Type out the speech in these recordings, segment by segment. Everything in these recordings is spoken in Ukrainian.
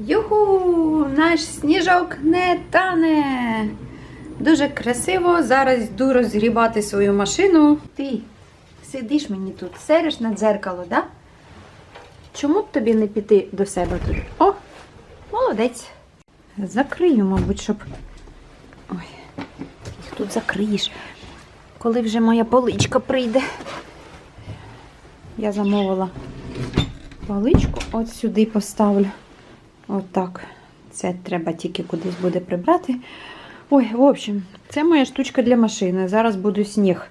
Юху! Наш сніжок не тане. Дуже красиво. Зараз йду розгрібати свою машину. Ти сидиш мені тут, сериш на дзеркало, да? Чому б тобі не піти до себе тут? О, молодець. Закрию, мабуть, щоб. Ой, їх тут закриєш. Коли вже моя поличка прийде. Я замовила поличку, от сюди поставлю. Отак. Це треба тільки кудись буде прибрати. Ой, в общем, це моя штучка для машини. Зараз буду сніг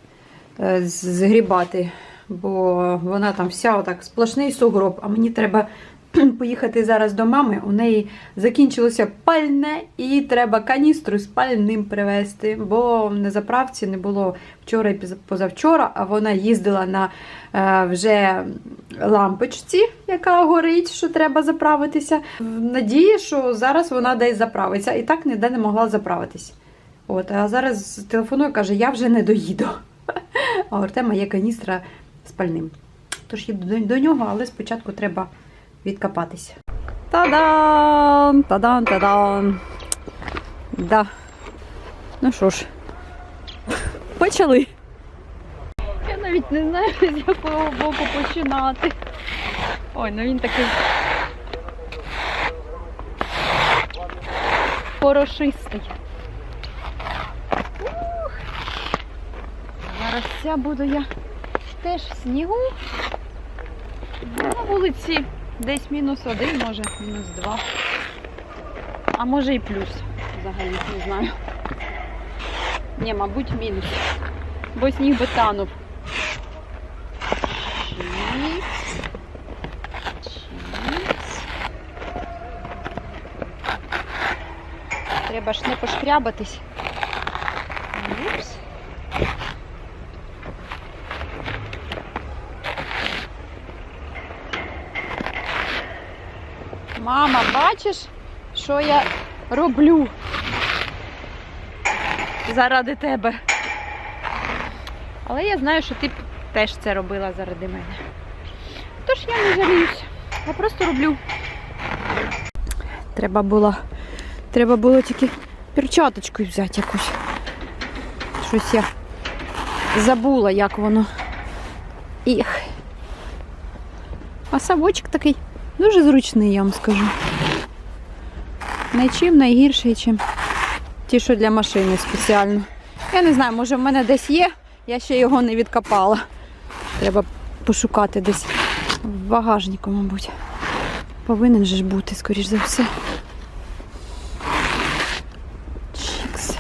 е, згрібати, бо вона там вся отак сплошний сугроб, а мені треба поїхати зараз до мами. У неї закінчилося пальне, і треба каністру з пальним привезти, бо на заправці не було вчора і позавчора, а вона їздила на е, вже лампочці, яка горить, що треба заправитися. В надії, що зараз вона десь заправиться, і так ніде не могла заправитись. От, а зараз телефонує, каже, я вже не доїду. А у Артема є каністра з пальним. Тож їду до нього, але спочатку треба відкопатися. Та-дам! Та-дам, та-дам! Да. Ну що ж, почали. Я навіть не знаю, з якого боку починати. Ой, ну він такий порошистий. Зараз ця буду я теж в снігу. На вулиці десь мінус один, може, мінус два. А може і плюс. Взагалі, не знаю. Ні, мабуть, мінус. Бо сніг би танув. Треба ж не пошкрябатись. Упс. Мама, бачиш, що я роблю заради тебе? Але я знаю, що ти теж це робила заради мене. Тож я не жаліюсь. Я просто роблю. Треба було, треба було тільки перчаточку взяти якусь. Щось я забула, як воно. Їх. А совочок такий дуже зручний, я вам скажу. Нічим найгірший, чим ті, що для машини спеціально. Я не знаю, може в мене десь є, я ще його не відкопала. Треба пошукати десь в багажнику, мабуть. Повинен же ж бути, скоріш за все. Чікс.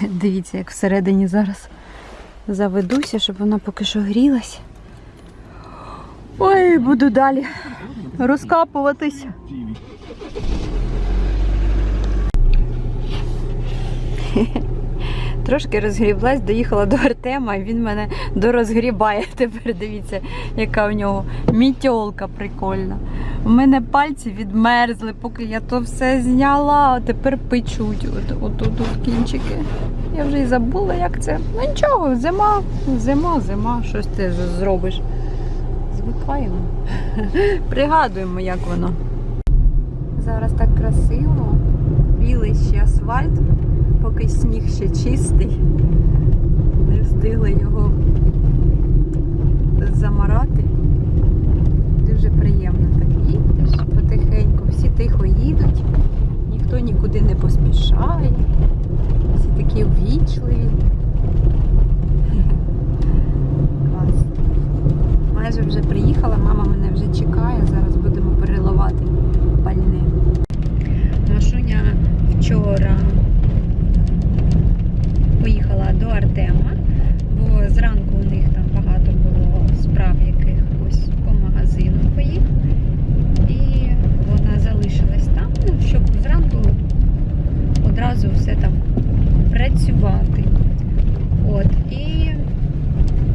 Дивіться, як всередині зараз заведуся, щоб вона поки що грілась. Ой, буду далі розкапуватись. Трошки розгріблась, доїхала до Артема, і він мене дорозгрібає. Тепер дивіться, яка в нього мітьолка прикольна. У мене пальці відмерзли, поки я то все зняла, а тепер печуть. От, от, от, от кінчики. Я вже і забула, як це. Ну нічого, зима, зима, зима, щось ти зробиш. Звикаємо. Пригадуємо, як воно. Зараз так красиво. Білий ще асфальт, поки сніг ще чистий. Не встигли його замарати. Дуже приємно так їдеш потихеньку, всі тихо їдуть, ніхто нікуди не поспішає. Всі такі ввічливі. Клас. Майже вже приїхала, мама мене вже чекає, зараз будемо переливати пальне. Машуня вчора поїхала до Артема, бо зранку у них там багато було справ якихось по магазину поїх. І вона залишилась там, ну, щоб зранку одразу все там працювати. От, і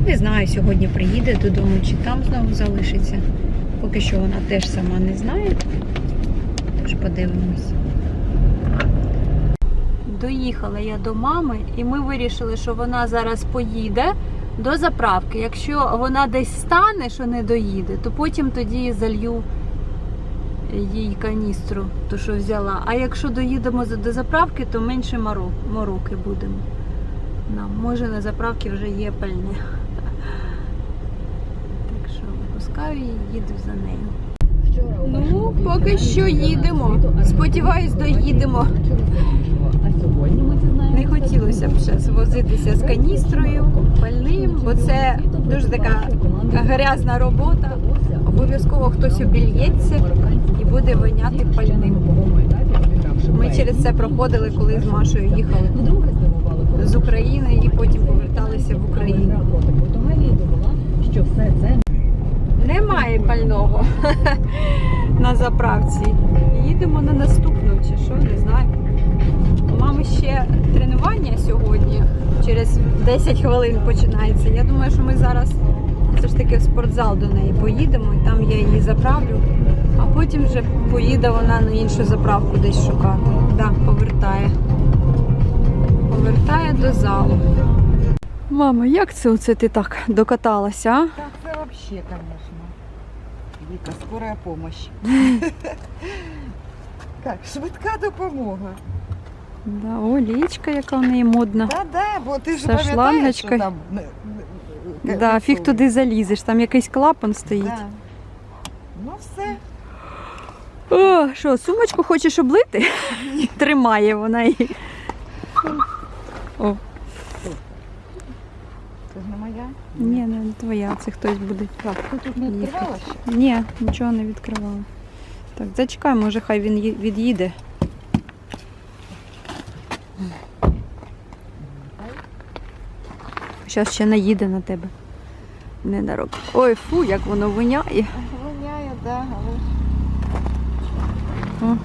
не знаю, сьогодні приїде додому чи там знову залишиться. Поки що вона теж сама не знає. Тож подивимось. Доїхала я до мами, і ми вирішили, що вона зараз поїде до заправки. Якщо вона десь стане, що не доїде, то потім тоді залью їй каністру, ту, що взяла. А якщо доїдемо до заправки, то менше мороки будемо. Нам, може, на заправці вже є пальне. Так випускаю її, їду за нею. Ну, поки що їдемо. Сподіваюсь, доїдемо. Не хотілося б зараз возитися з каністрою, пальним, бо це дуже така грязна робота. Обов'язково хтось обільється і буде воняти пальним. Ми через це проходили, коли з Машою їхали з України і потім поверталися в Україну. що все це Немає пального на заправці. Їдемо на наступну чи що, не знаю. У мами ще тренування сьогодні. Через 10 хвилин починається. Я думаю, що ми зараз все ж таки в спортзал до неї поїдемо і там я її заправлю. А потім вже поїде вона на іншу заправку десь шукати. Да, повертає. Повертає до залу. Мама, як це оце ти так докаталася? а? Так, це взагалі, звісно. Віка, скорая помощь. Як, швидка допомога. Да, о, лічка, яка в неї модна. Та да, бо ти ж Со пам'ятаєш, що шлангочкою. там. е, е, Да, фіг е, туди залізеш, там якийсь клапан стоїть. Да. Ну все. О, що, сумочку хочеш облити? Тримає вона її. О, моя. ні, не твоя, це хтось буде. Так, ти тут не відкривала ще? Ні, нічого не відкривала. Так, зачекай, може хай він ї- від'їде. Зараз ще наїде на тебе. Не на рок. Ой, фу, як воно воняє. Воняє, да, але ж. О.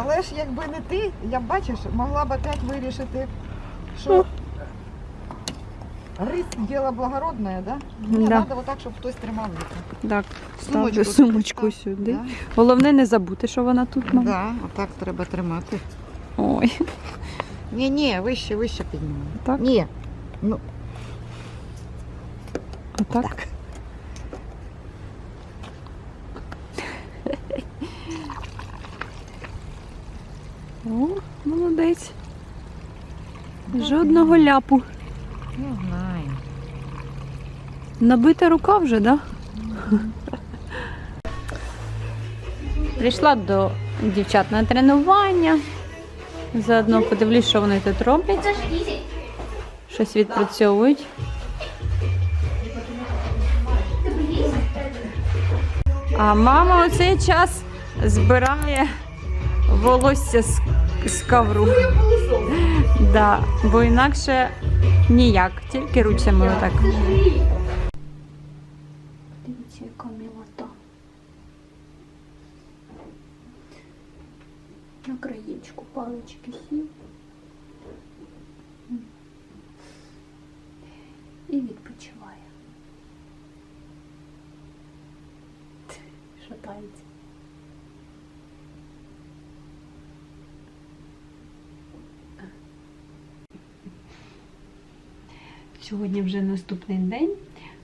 Але ж якби не ти, я б бачиш, могла б опять вирішити, що рис діло благородне, да? Мені Да. треба отак, щоб хтось тримав їх. Так, ставлю Сумочку сумочку сюди. Да? Головне не забути, що вона тут, мама. Да, отак треба тримати. Ой, Ні, ні, вище, вище піднімай. так, Ні. Ну, отак. О, молодець. Жодного ляпу. Не знаю. Набита рука вже, да? Прийшла до дівчат на тренування. Заодно подивлюсь, що вони тут роблять. Щось відпрацьовують. А мама у цей час збирає волосся з, з ковру. Да, бо інакше ніяк, тільки ручками отак. Дивіться, яка милота. На краєчку палички сів. І відпочиває. Шатається. Сьогодні вже наступний день.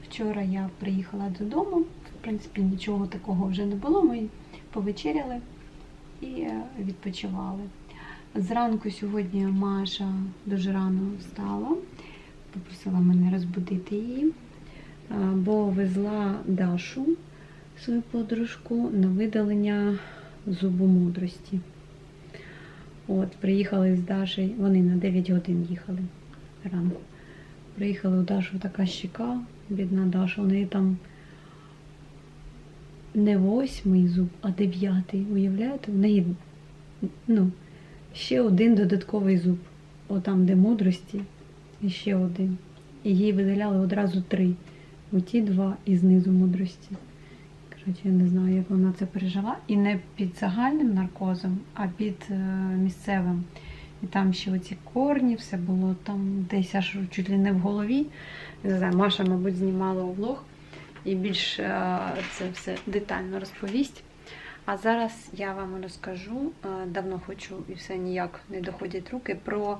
Вчора я приїхала додому. В принципі, нічого такого вже не було. Ми повечеряли і е, відпочивали. Зранку сьогодні Маша дуже рано встала, попросила мене розбудити її, е, бо везла Дашу, свою подружку, на видалення зубу мудрості. От, приїхали з Дашею, вони на 9 годин їхали ранку. Приїхали у Дашу така щека, бідна Даша, у неї там не восьмий зуб, а дев'ятий. Уявляєте? У неї ну, ще один додатковий зуб. Отам, де мудрості, і ще один. І їй видаляли одразу три. Оті два і знизу мудрості. Коротше, я не знаю, як вона це пережила. І не під загальним наркозом, а під е, місцевим. І там ще оці корні, все було там десь аж чуть ли не в голові. Не знаю, Маша, мабуть, знімала влог і більш е, це все детально розповість. А зараз я вам розкажу, е, давно хочу і все ніяк не доходять руки, про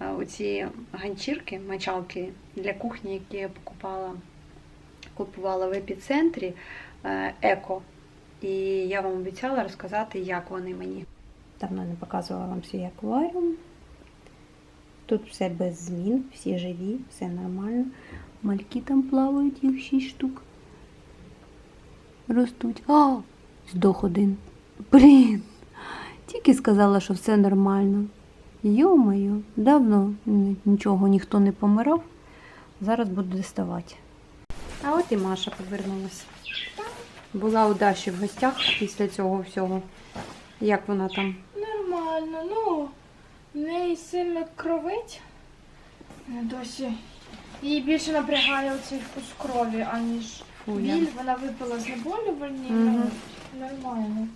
е, оці ганчірки, мочалки для кухні, які я покупала, купувала в епіцентрі еко. І я вам обіцяла розказати, як вони мені. Давно не показувала вам свій акваріум. Тут все без змін, всі живі, все нормально. Мальки там плавають, їх 6 штук. Ростуть. А, здох один. Блін. Тільки сказала, що все нормально. Йо-моє, давно нічого ніхто не помирав. Зараз буду доставати. А от і Маша повернулася. Була у Даші в гостях після цього всього. Як вона там? В неї сильно кровить. Е, Досі. Її більше напрягає оцей вкус крові, аніж біль. Вона випила знеболювальні, Мгм. ну, нормально.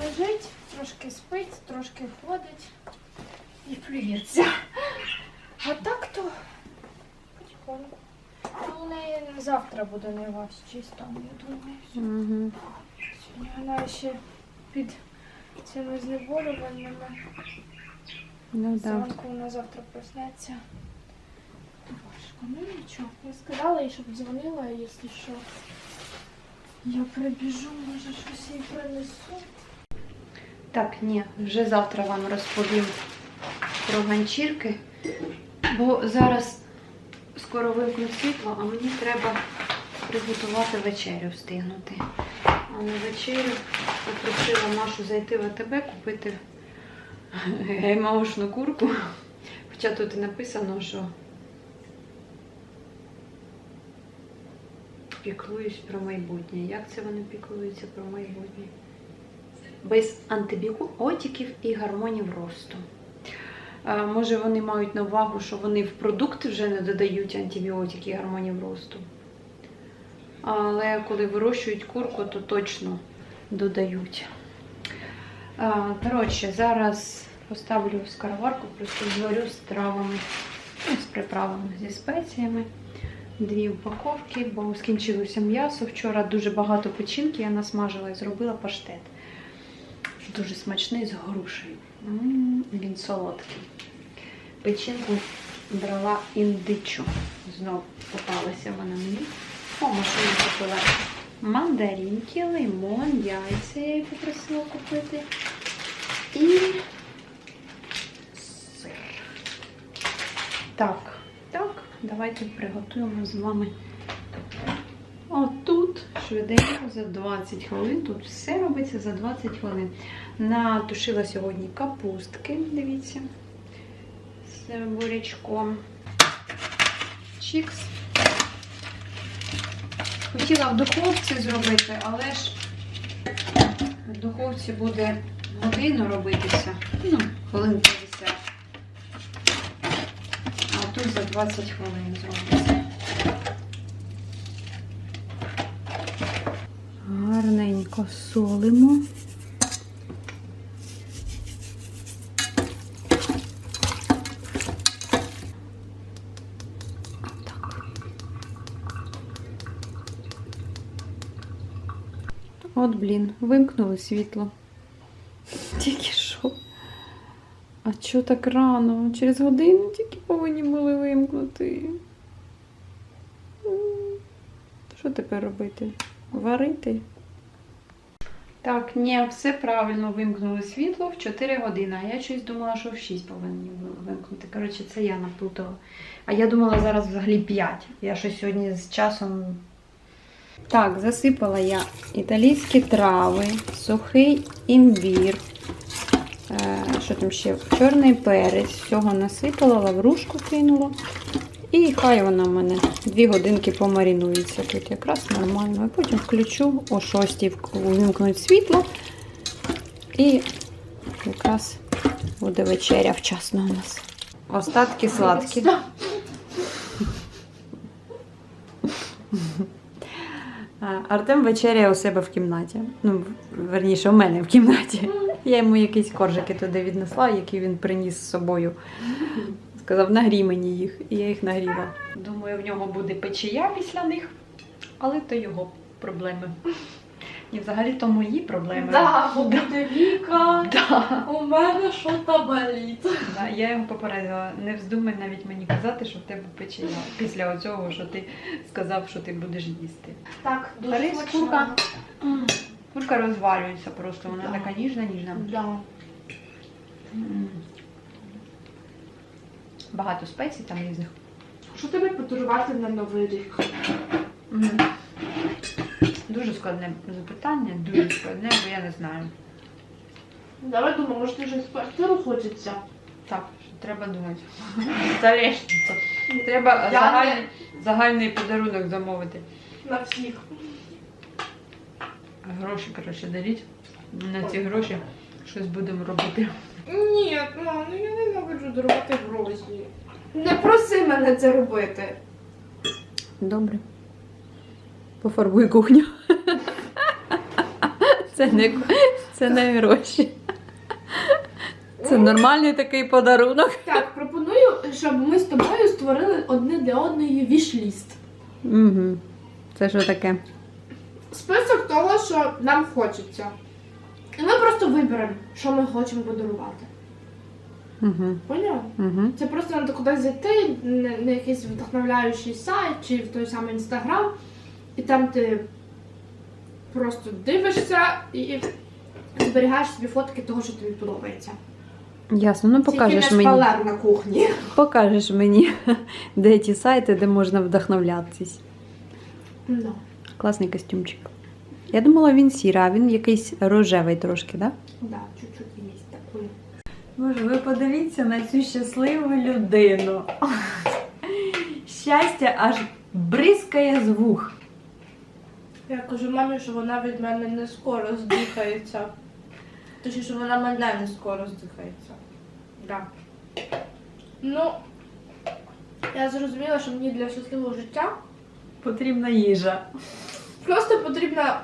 Лежить, трошки спить, трошки ходить і плюється. А так то потихоньку. Ну, у неї завтра буде найважчий стан, я думаю. Угу. Сьогодні вона ще під цими знеболювальними. Ну. Да. Зранку вона завтра проснеться. Важко, ну нічого. Я сказала їй, щоб дзвонила, якщо що. Я прибіжу, може щось їй принесу. Так, ні, вже завтра вам розповім про ганчірки, бо зараз скоро вимкнуть світло, а мені треба приготувати вечерю встигнути. А на вечерю попросила Машу зайти в АТБ, купити геймаушну курку. Хоча тут і написано, що піклуюсь про майбутнє. Як це вони піклуються про майбутнє? без антибіотиків і гормонів росту. Може, вони мають на увагу, що вони в продукти вже не додають антибіотики і гормонів росту. Але коли вирощують курку, то точно додають. Коротше, зараз поставлю скороварку, просто зварю з травами, ну, з приправами, зі спеціями. Дві упаковки, бо скінчилося м'ясо. Вчора дуже багато печінки я насмажила і зробила паштет. Дуже смачний з грушею. Він солодкий. Печінку брала індичу. Знов попалася вона мені. О, машину купила мандаринки, лимон, яйця я її попросила купити. І сир. Так, так, давайте приготуємо з вами. Отут швиденько за 20 хвилин. Тут все робиться за 20 хвилин. Натушила сьогодні капустки, дивіться, з бурячком. Чікс. Хотіла в духовці зробити, але ж в духовці буде годину робитися. Ну, хвилин 50. А тут за 20 хвилин зробиться. Гарненько солимо. Блін, вимкнули світло. Тільки що. А чого так рано? Через годину тільки повинні були вимкнути. Що тепер робити? Варити? Так, ні, все правильно вимкнули світло в 4 години, а я щось думала, що в 6 повинні вимкнути. Коротше, це я наплутала. А я думала зараз взагалі 5. Я щось сьогодні з часом. Так, засипала я італійські трави, сухий імбір. Е, що там ще? Чорний перець. Всього насипала, лаврушку кинула. І хай вона в мене дві годинки помарінується тут якраз нормально. А потім включу о 6 вимкнуть світло. І якраз буде вечеря вчасно у нас. Остатки сладкі. А, Артем вечеряє у себе в кімнаті. Ну, верніше, у мене в кімнаті. Я йому якісь коржики туди віднесла, які він приніс з собою. Сказав, нагрій мені їх. І я їх нагріла. Думаю, в нього буде печія після них, але то його проблеми. І взагалі то мої проблеми. Да, бо буде Віка. Да. У мене що то болить. Да, я його попередила, не вздумай навіть мені казати, що в тебе печення після оцього, що ти сказав, що ти будеш їсти. Так, дуже Далі смачно. курка. Курка розвалюється просто, вона Да. така ніжна, ніжна. Да. М. Багато спецій там різних. Що тобі подарувати на новий рік? М. Дуже складне запитання, дуже складне, бо я не знаю. Давай думаю, може ти вже з квартиру хочеться? Так, треба думати. Залежність. Треба Я загальний, загальний подарунок замовити. На всіх. Гроші, коротше, даріть. На ці гроші щось будемо робити. Ні, мам, ну я ненавиджу дарувати гроші. Не проси мене це робити. Добре. Пофарбуй кухню. Це не, це не гроші. Це нормальний такий подарунок. Так, пропоную, щоб ми з тобою створили одне для одної вішліст. Угу. Це що таке? Список того, що нам хочеться. І ми просто виберемо, що ми хочемо подарувати. Угу. Поняла? Угу. Це просто треба кудись зайти на, на якийсь вдохновляючий сайт чи в той самий інстаграм, і там ти просто дивишся і зберігаєш собі фотки того, що тобі подобається. Ясно, ну покажеш Тільки не мені. шпалер на кухні. Покажеш мені, де ті сайти, де можна вдохновлятись. Ну. Класний костюмчик. Я думала, він сірий, а він якийсь рожевий трошки, так? Да, чуть-чуть є такий. Боже, ви подивіться на цю щасливу людину. Щастя аж бризкає з вух. Я кажу мамі, що вона від мене не скоро здихається. Точніше, що вона мене не скоро здихається. Да. Ну, я зрозуміла, що мені для щасливого життя Потрібна їжа. просто потрібна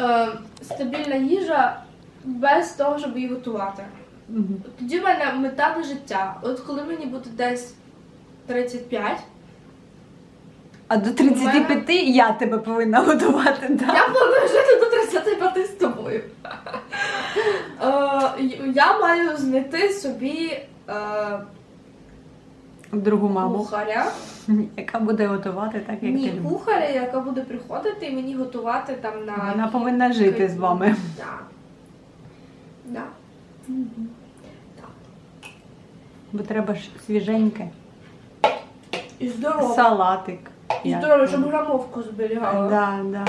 е, стабільна їжа без того, щоб її готувати. Тоді в мене мета на життя. От коли мені буде десь 35, А до 35 я тебе повинна готувати, так? Я планую жити до 35 з тобою. Е, я маю знайти собі е, Другу маму, кухаря. яка буде готувати так, як Ні, ти любиш. кухаря, яка буде приходити і мені готувати там на. Вона повинна жити з вами. Да. Да. Бо треба ж свіженьке. І здорово. Салатик. І Я- здорово, щоб грамовку зберігала. Да, да.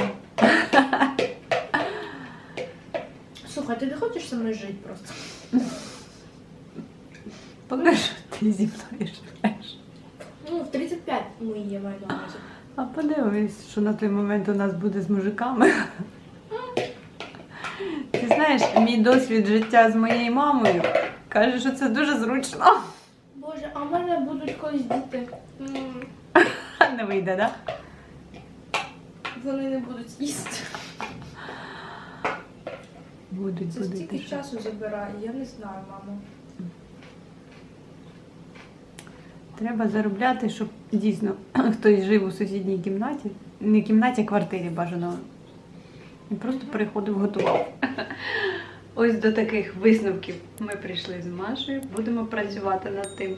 Слухай, ти не хочеш зі мною жити просто? Поки що ти зі мною живеш. Ну, в 35 ми є маю на увазі. А подивись, що на той момент у нас буде з мужиками. Ти знаєш, мій досвід життя з моєю мамою каже, що це дуже зручно. Боже, а в мене будуть колись діти. М, вийде, так? Вони не будуть їсти. Будуть, Це будуть. стільки що. часу забирає, я не знаю, мамо. Треба заробляти, щоб дійсно хтось жив у сусідній кімнаті. Не кімнаті, а квартирі бажано. І просто переходив, готував. Ось до таких висновків ми прийшли з Машею. Будемо працювати над тим.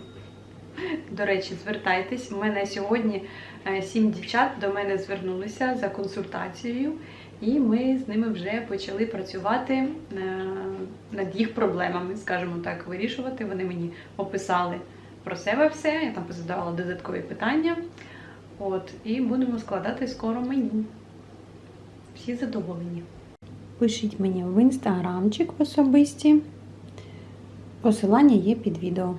До речі, звертайтесь. У мене сьогодні е, сім дівчат до мене звернулися за консультацією, і ми з ними вже почали працювати е, над їх проблемами, скажімо так, вирішувати. Вони мені описали про себе все. Я там позадавала додаткові питання. От, і будемо складати скоро меню. Всі задоволені. Пишіть мені в інстаграмчик особисті. Посилання є під відео.